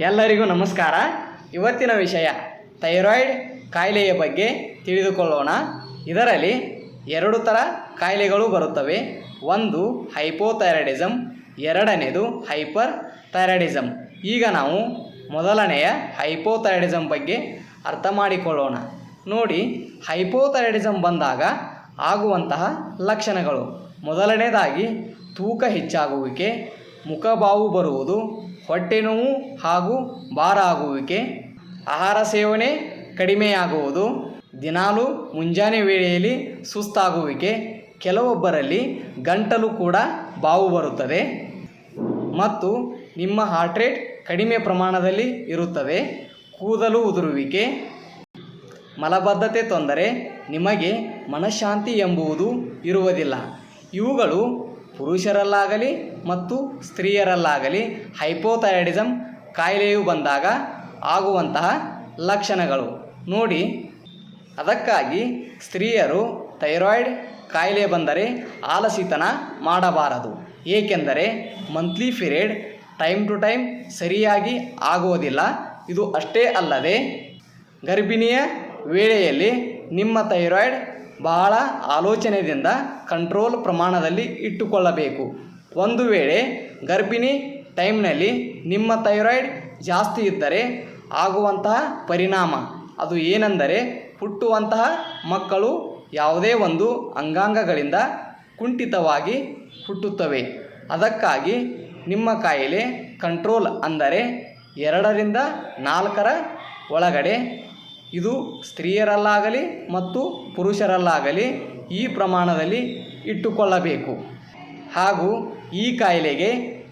ಎಲ್ಲರಿಗೂ ನಮಸ್ಕಾರ. ಇವತ್ತಿನ ವಿಷಯ, ಥೈರಾಯ್ಡ್ ಕಾಯಿಲೆಯ ಬಗ್ಗೆ ತಿಳಿದುಕೊಳ್ಳೋಣ. ಇದರಲ್ಲಿ ಎರಡು ಥರ ಕಾಯಿಲೆಗಳು ಬರುತ್ತವೆ. ಒಂದು ಹೈಪೋಥೈರಾಯ್ಡಿಸಮ್ ಎರಡನೇದು ಹೈಪರ್ ಥೈರಾಯ್ಡಿಸಮ್ ಈಗ ನಾವು ಮೊದಲನೆಯ ಹೈಪೋಥೈರಾಯ್ಡಿಸಮ್ ಬಗ್ಗೆ ಅರ್ಥ ಮಾಡಿಕೊಳ್ಳೋಣ. ನೋಡಿ ಹೈಪೋಥೈರಾಯ್ಡಿಸಮ್ ಬಂದಾಗ ಆಗುವಂತಹ ಲಕ್ಷಣಗಳು. ಮೊದಲನೇದಾಗಿ, ತೂಕ ಹೆಚ್ಚಾಗುವಿಕೆ, ಮುಖಬಾವು ಬರುವುದು ಹೊಟ್ಟೆ ನೋವು ಹಾಗೂ ಭಾರ ಆಗುವಿಕೆ, ಆಹಾರ ಸೇವನೆ ಕಡಿಮೆಯಾಗುವುದು, ದಿನಾಲು ಮುಂಜಾನೆ ವೇಳೆಯಲ್ಲಿ ಸುಸ್ತಾಗುವಿಕೆ, ಕೆಲವೊಬ್ಬರಲ್ಲಿ ಗಂಟಲು ಕೂಡ ಬಾವು ಬರುತ್ತದೆ. ಮತ್ತು ನಿಮ್ಮ ಹಾರ್ಟ್ ರೇಟ್ ಕಡಿಮೆ ಪ್ರಮಾಣದಲ್ಲಿ ಇರುತ್ತದೆ. ಕೂದಲು ಉದುರುವಿಕೆ, ಮಲಬದ್ಧತೆ ತೊಂದರೆ ನಿಮಗೆ ಮನಃಶಾಂತಿ ಎಂಬುವುದು ಇರುವುದಿಲ್ಲ. ಇವುಗಳು ಪುರುಷರಲ್ಲಾಗಲಿ ಮತ್ತು ಸ್ತ್ರೀಯರಲ್ಲಾಗಲಿ ಹೈಪೋಥೈರಾಯ್ಡಿಸಮ್ ಕಾಯಿಲೆಯು ಬಂದಾಗ ಆಗುವಂತಹ ಲಕ್ಷಣಗಳು. ನೋಡಿ, ಅದಕ್ಕಾಗಿ ಸ್ತ್ರೀಯರು ಥೈರಾಯ್ಡ್ ಕಾಯಿಲೆ ಬಂದರೆ ಆಲಸಿತನ ಮಾಡಬಾರದು. ಏಕೆಂದರೆ monthly period time to time ಸರಿಯಾಗಿ ಆಗುವುದಿಲ್ಲ. ಇದು ಅಷ್ಟೇ ಅಲ್ಲದೆ ಗರ್ಭಿಣಿಯ ವೇಳೆಯಲ್ಲಿ ನಿಮ್ಮ ಥೈರಾಯ್ಡ್ ಬಹಳ ಆಲೋಚನೆಯಿಂದ ಕಂಟ್ರೋಲ್ ಪ್ರಮಾಣದಲ್ಲಿ ಇಟ್ಟುಕೊಳ್ಳಬೇಕು. ಒಂದು ವೇಳೆ ಗರ್ಭಿಣಿ ಟೈಮ್ನಲ್ಲಿ ನಿಮ್ಮ ಥೈರಾಯ್ಡ್ ಜಾಸ್ತಿ ಇದ್ದರೆ ಆಗುವಂತಹ ಪರಿಣಾಮ ಅದು ಏನೆಂದರೆ ಹುಟ್ಟುವಂತಹ ಮಕ್ಕಳು ಯಾವುದೇ ಒಂದು ಅಂಗಾಂಗಗಳಿಂದ ಕುಂಠಿತವಾಗಿ ಹುಟ್ಟುತ್ತವೆ. ಅದಕ್ಕಾಗಿ ನಿಮ್ಮ ಕಾಯಿಲೆ ಕಂಟ್ರೋಲ್ ಅಂದರೆ ಎರಡರಿಂದ ನಾಲ್ಕರ ಒಳಗಡೆ ಇದು ಸ್ತ್ರೀಯರಲ್ಲಾಗಲಿ ಮತ್ತು ಪುರುಷರಲ್ಲಾಗಲಿ ಈ ಪ್ರಮಾಣದಲ್ಲಿ ಇಟ್ಟುಕೊಳ್ಳಬೇಕು. ಹಾಗೂ ಈ ಕಾಯಿಲೆಗೆ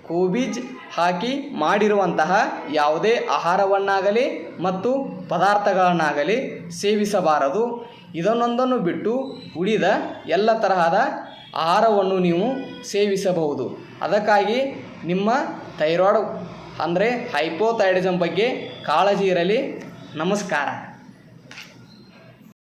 ಕೋಬೀಜ್ ಹಾಕಿ ಮಾಡಿರುವಂತಹ ಯಾವುದೇ ಆಹಾರವನ್ನಾಗಲಿ ಮತ್ತು ಪದಾರ್ಥಗಳನ್ನಾಗಲಿ ಸೇವಿಸಬಾರದು. ಇದನ್ನೊಂದನ್ನು ಬಿಟ್ಟು ಉಳಿದ ಎಲ್ಲ ತರಹದ ಆಹಾರವನ್ನು ನೀವು ಸೇವಿಸಬಹುದು. ಅದಕ್ಕಾಗಿ ನಿಮ್ಮ ಥೈರಾಯ್ಡ್, ಅಂದರೆ ಹೈಪೋಥೈರಾಯ್ಡಿಸಮ್ ಬಗ್ಗೆ ಕಾಳಜಿ ಇರಲಿ. ನಮಸ್ಕಾರ.